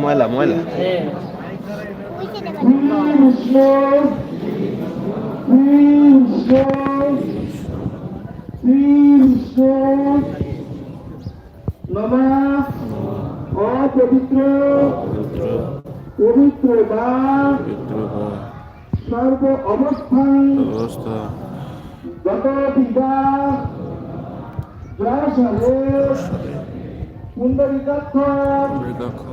ময়লা ময়লা কৃষ্ণ কৃষ্ণ কৃষ্ণ নমা অপবিত্র পবিত্র পবিত্র বা পবিত্র বা সর্ব অবস্থান অবস্থা। সাথে পুণ্ডরিকাক্ষ মৃগাক্ষ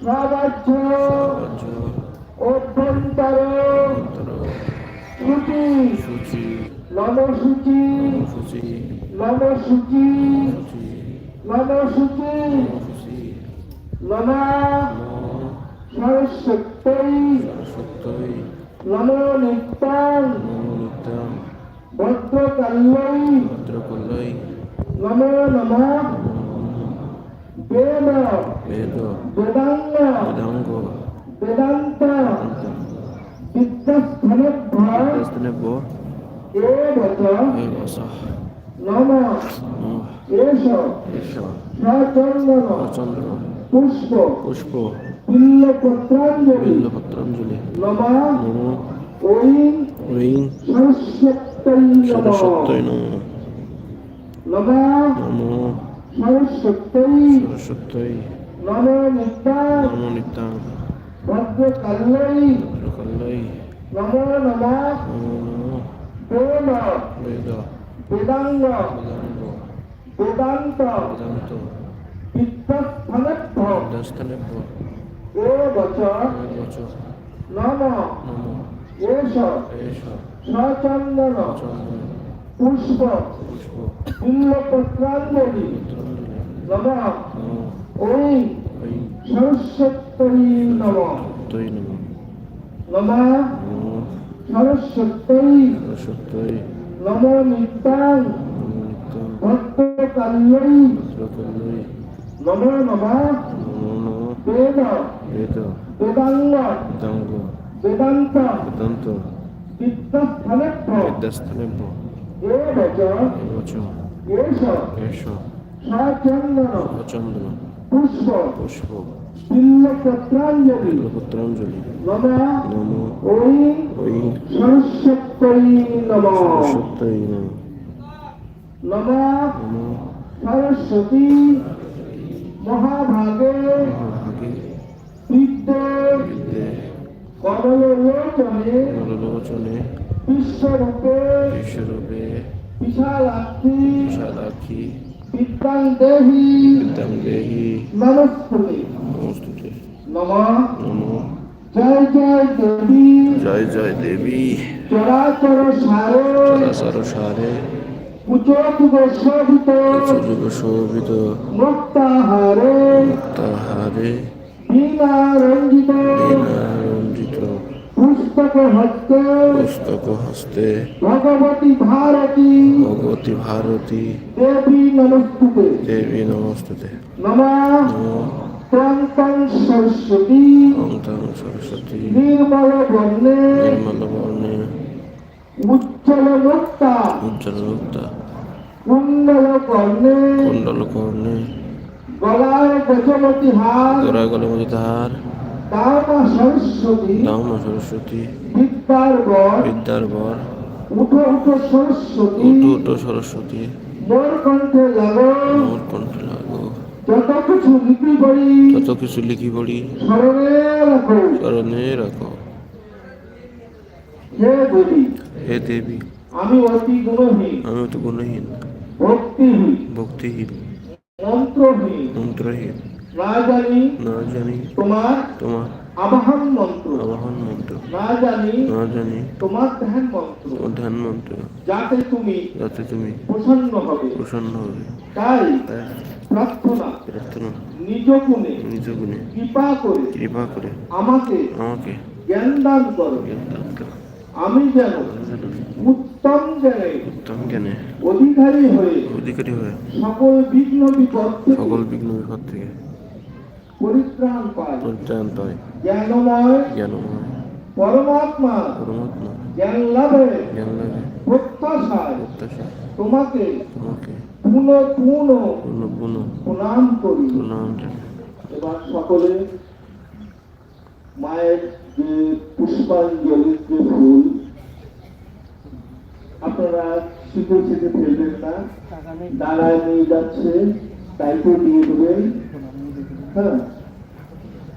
সবাচ্য রাজ্য অভ্যন্তর শ্রুতি সূচি নমসূচি সূচি নমসূচি সূচি নমসূচি সূচি নমা সত্যই নমো নিত্যাং নম নিত্যাং ভদ্রকাল্যই ভদ্রকল্যই নমো নমঃ। বেদ। বেদ। বেদাঙ্গ। বেদাঙ্গ। বেদান্ত। বিদ্যাস্থানভ্য স্থানেভ্য এবচ এই বসা নম। এষ। এষ। সচন্দন চন্দ্র পুষ্প। পুষ্প। বিল্লপত্রাঞ্জলি। বিল্লপত্রাঞ্জলি। নম। নম। ঐ। ঐং। সরস্বত্যৈ নম সরস্বত্যই নম। নম। নম। সরস্বত্যৈ সরস্বত্যই নম নিত্যাং ভদ্রকল্যই নমো নমঃ। বেদ। বেদ। বেদাঙ্গ। বেদান্ত। বেদান্ত। বিদ্যাস্থানভ্য। বিদ্যাস্থানেভ্য। এই বচ নম। নম। এষ। এষ। সচন্দন পুষ্প পুষ্প বিল্লপত্রাঞ্জলি পত্রাঞ্জলি নম। ঐং সরস্বত্যৈ নম। নম। নম। নম নিত্যাং নম নিত্যাং ভক্তকাল্যৈ ভদ্রকল্যই নম নম। নম নম। বেদ। বেদ। বেদাঙ্গ। বেদাঙ্গ। বেদান্ত। বেদান্ত। এষ এষ সচন্দন চন্দ্র পুষ্প পুষ্প। নম নম। নম। নম। সরস্বতী মহাভাগে বিদ্যে বিদ্যে কমলোচনে বিশ্বরূপে বিশ্বরূপে বিশালাক্ষী বিশালাক্ষী বিদ্যাং দেহি বিদ্যাং দেহি নমস্তুতে। নমস্তুতে। নম। নম। জয় জয় দেবী। জয় জয় দেবী। চরাচর সারে। চরাচর সারে। কুচকুগ শোভিত। শোভিত। মুক্তাহারে। তাহারে বীণা রঞ্জিত রঞ্জিত পুস্তক হস্তে পুস্তক হস্তে ভগবতী ভারতী। ভগবতী ভারতী। দেবী নমস্তুতে। দেবী নমস্তুতে। নম ত্বং সরস্বতী। ওং সরস্বতী। নির্মল বর্ণে। নির্মল বর্ণে। উজ্জ্বল মুক্তা। উজ্জ্বল মুক্তা। কুণ্ডল কর্ণে। কুণ্ডল কর্ণে। গলায় গজমতি হার গোড়ায় গলে মধ্যে তাহার দামা সরস্বতী দাম সরস্বতী বিদ্যার বর বিদ্যার বর উঠো উঠো সরস্বতী উটো উটো সরস্বতী মোর কণ্ঠে লাগো মোর কণ্ঠে লাগো। যত কিছু লিখি পড়ি স্মরণে রাখো। স্মরণে রাখো। হে দেবী হে দেবী আমি অতি গুণহীন আমি তো গুণহীন ভক্তিহীন। ভক্তিহীন। মন্ত্রহীন। না জানি না জানি তোমার তোমার আবাহন মন্ত্র। আবাহন মন্ত্র। না জানি না জানি তোমার ধ্যান মন্ত্র। ধ্যান মন্ত্র। যাতে তুমি যাতে তুমি প্রসন্ন হবে। প্রসন্ন হবে। তাই প্রার্থনা প্রার্থনা। নিজ গুণে নিজ গুণে কৃপা করে কৃপা করে আমাকে আমাকে জ্ঞান দান করো। জ্ঞান দান করো। আমি যেন উত্তম জ্ঞানে উত্তম জ্ঞানে অধিকারী হয়ে অধিকারী হয়ে সকল বিঘ্ন বিপদ সকল বিঘ্ন বিপদ থেকে পরিত্রাণ পায়। পরিত্রাণ পায়। জ্ঞানময় জ্ঞানময় পরমাত্মা পরমাত্মা জ্ঞান লাভে জ্ঞান লাগে প্রত্যাশায় প্রত্যাশা তোমাকে তোমাকে পুনঃ পুনঃ পুনঃ পুনঃ প্রণাম করি। প্রণাম এবার সকলে মায়ের যে পুষ্পাঞ্জলির যে ফুল আপনারা শীতে শীতে ফেলবেন না। দাঁড়ায় নিয়ে যাচ্ছে তাইকে দিয়ে দেবেন। হ্যাঁ।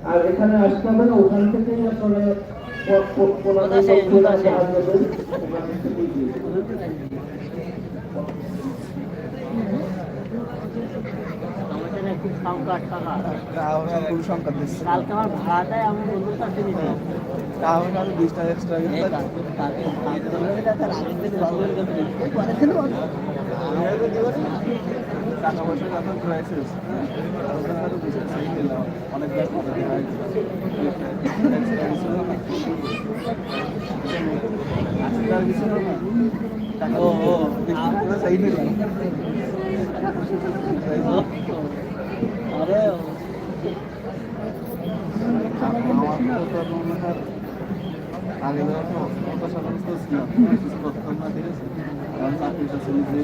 আর এখানে আসতে হবে না ওখান থেকেই আপনারা সংকট সংখ্যা কালকে আমার ভাড়াটাই আমি বন্ধুর কাছে নিতে కావాలి వాళ్ళు డిజిటల్ ఎక్స్ట్రా సైడ్ అరే আগে যখন সমস্ত ছিলাম কিছু করতাম না আছে? কারণ চাকরিটা ছিল যে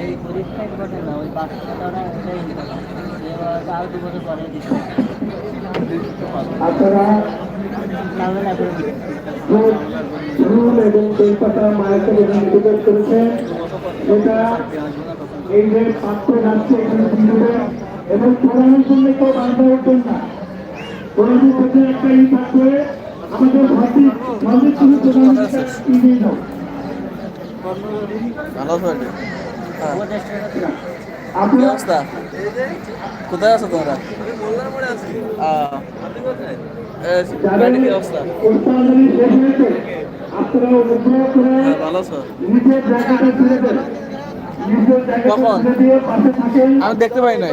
এই না ওই আর দু বছর পরে আপনারা ফুল এবং বেলপাতা মায়ের এবং নিবেদন করেছেন। সেটা এই যে পাত্র যাচ্ছে এখানে দিয়ে এবং প্রধানের জন্য কেউ বাধা উঠবেন না। প্রধানের কাছে একটা ই থাকবে আমাদের ভাবি ভাবি তুমি প্রধানের কাছে ই দিয়ে ভালো কি অবস্থা? কোথায় আছো তোমরা? হ্যাঁ, কখন? আমি দেখতে পাই নাই।